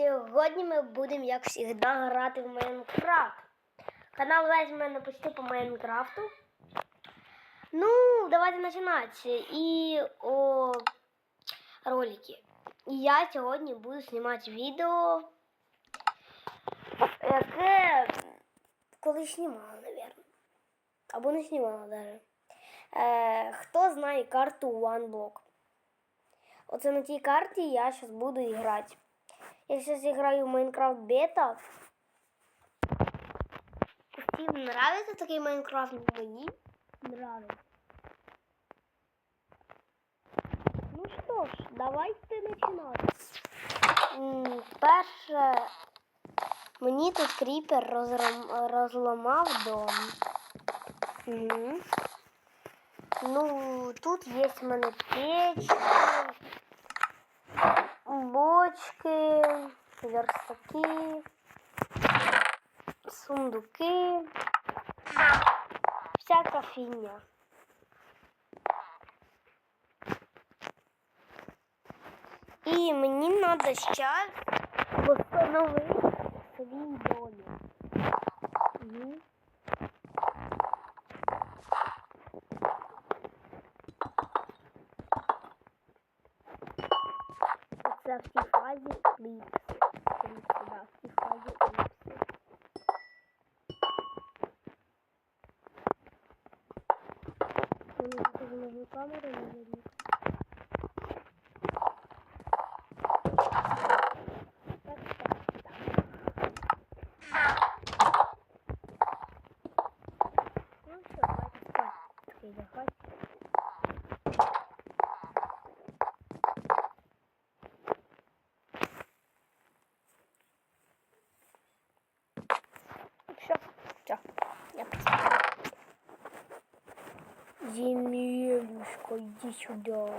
Сьогодні ми будемо, як завжди, грати в Майнкрафт. Канал весь в мене почти по Майнкрафту. Ну, давайте починати. І о ролики. І я сьогодні буду знімати відео, яке колись знімала, мабуть. Або не знімала навіть. Е, хто знає карту OneBlock? Оце на тій карті я зараз буду грати. Я сейчас играю в Майнкрафт бета. Всем нравится такой Майнкрафт? Мені нравится. Ну що ж, давайте починати. М, Перше, мені тут кріпер розром- дом. Угу. Ну, тут є в мене печка, бочки, верстаки, сундуки, всяка фігня. І мені треба зараз встановити свій домик. Це в цій фазі кліпси. Кліпси, да, в цій фазі кліпси. Я не покажу камеру, не видно. Земелюшка, иди сюда.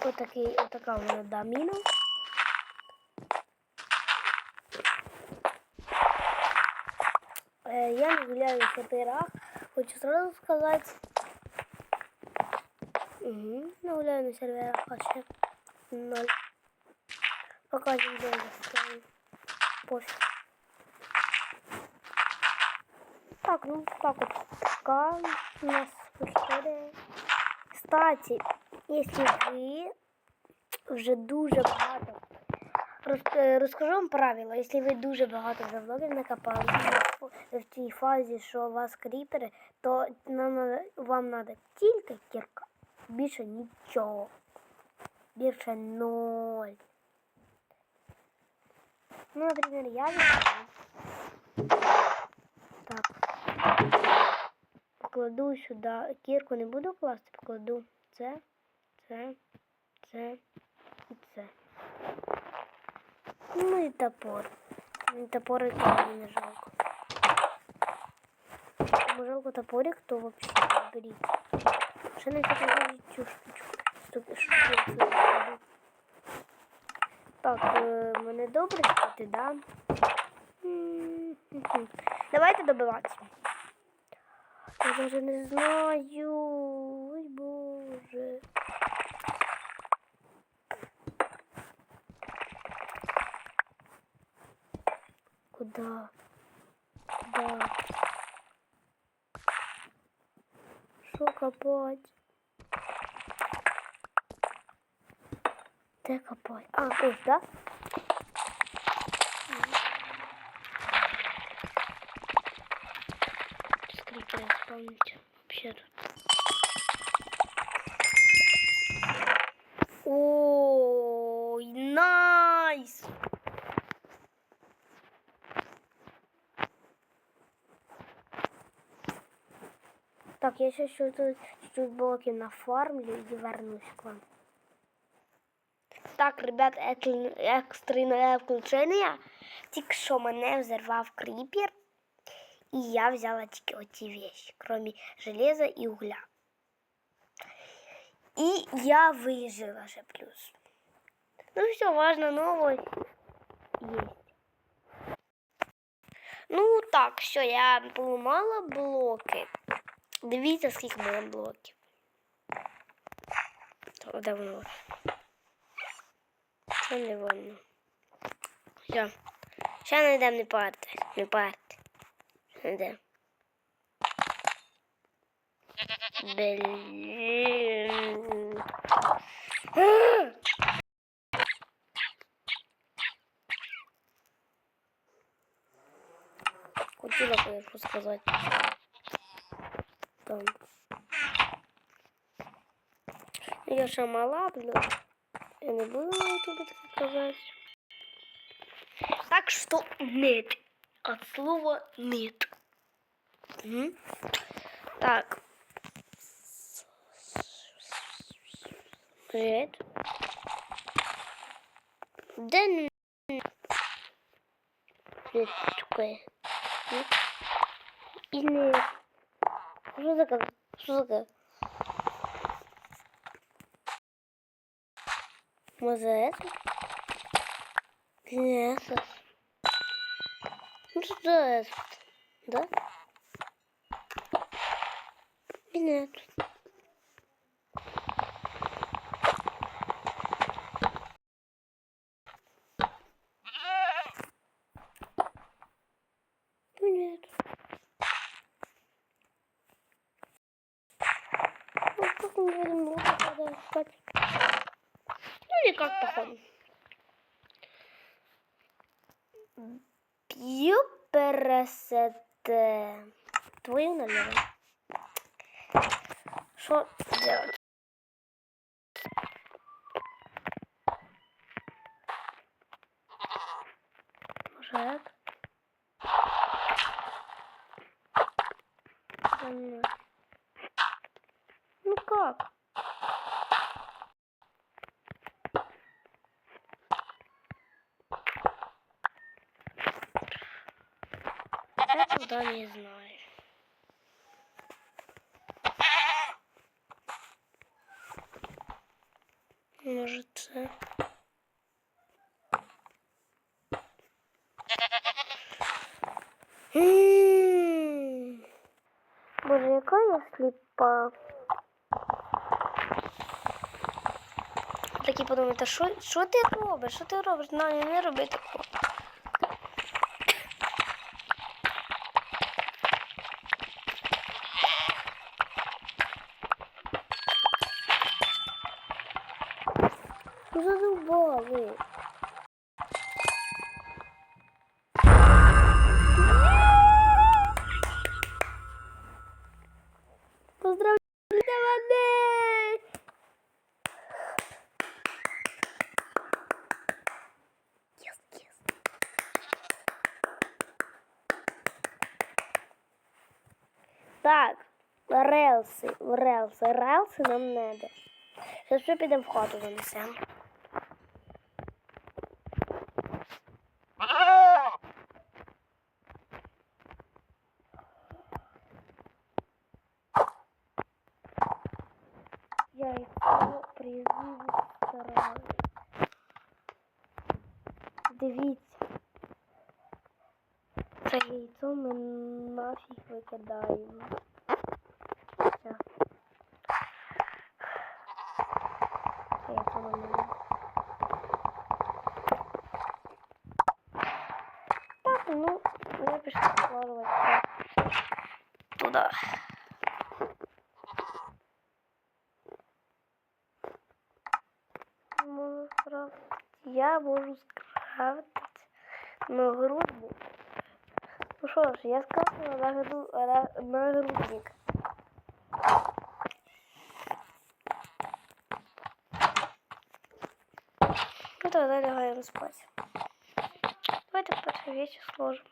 Вот такие, вот такая у меня домина. Э, Я не гуляю на серверах. Хочу сразу сказать. Угу, не гуляю на серверах вообще. Ноль. Покажем, где я ставлю. Пофиг. Так, ну так вот. Пока у нас история. Кстати, если вы вже дуже багато. Е, Розкажу вам правило, якщо ви дуже багато вже влогів накопали в тій фазі, що у вас кріпери, то нам вам треба тільки кірка. Більше нічого. Більше ноль. Ну, наприклад, я візьму. Так. Покладу сюди. Кірку не буду класти, покладу це, це, це і це. Ну і топор. Ну, Топори то мені не жалко. Кому жалко топорик, то не беріть. Ще не покажу цю штучку. Так, е, мене добре спати, да? Давайте добиватися. Я даже не знаю. Ой, боже. Куда? Куда? Що копать? Де копать? А, ось, да? Скрипер исполнить. Вообще тут. Ой, найс! Так, я сейчас чуть-чуть чуть блоки нафармлю и вернусь к вам. Так, ребят, екстрене включення. Тільки що мене взорвав кріпер. І я взяла тільки оці вещи, кроме железа і угля. І я вижила же плюс. Ну все, важно, новость есть. Ну так, все, я поламала блоки. Дивіться, скільки в мене блоків. То де воно? Це не воно. Все. Ще не йдемо, не парте. Не парте. Не йдемо. Блін. А! Хотіла кое-що сказати. Там. Ну, Я ще мала, блин. Я не буду тобі таке казати. Так что нет. От слова нет. Мгм. Так. Ну. Привет, такое. И не. Что такое? Что такое? Може это? Нет. Ну что это? Да? И Нет. Ну, Нет. Ну, как мы будем много тогда искать? Ну, никак, походу. Б'ю пересете. Твою налево. Что делать? Может? Ну как? Я туда не знаю. Может. Боже, яка я сліпа. Такі подумайте, що, що ти робиш? Що ти робиш? Наня, не роби такого. Задубали. Поздравляю мене! Єс. Так, релси, релси, релси нам треба. Зараз все підемо в хату занесемо. Яйцо призиву стараю. Дивіться. Це яйцо ми нафіг викидаємо. На. Так, ну, я пішла складувати туди. Я можу скрафтити нагрудник. Ну що ж, я скрафтила нагру... на- нагрудник. Ну тогда лягаем спать. Давайте перше вещи сложим.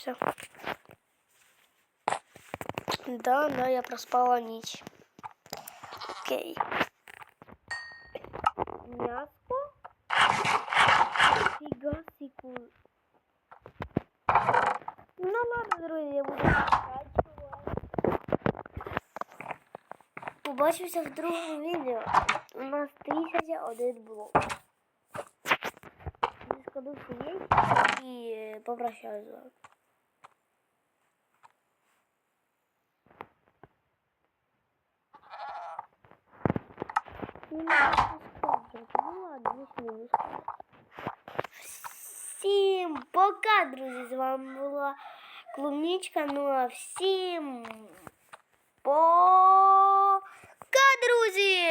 все. Да, да, я проспала ніч. Окей. М'яско? Фігасику. Ну ладно, друзья, я буду Побачимося в другом видео. У нас 31 блок. Скажу, що є і попрощаюсь з вами. Ну, ладно, не смію Всім пока, друзі! З вами була Клубничка. Ну а всім пока, друзі!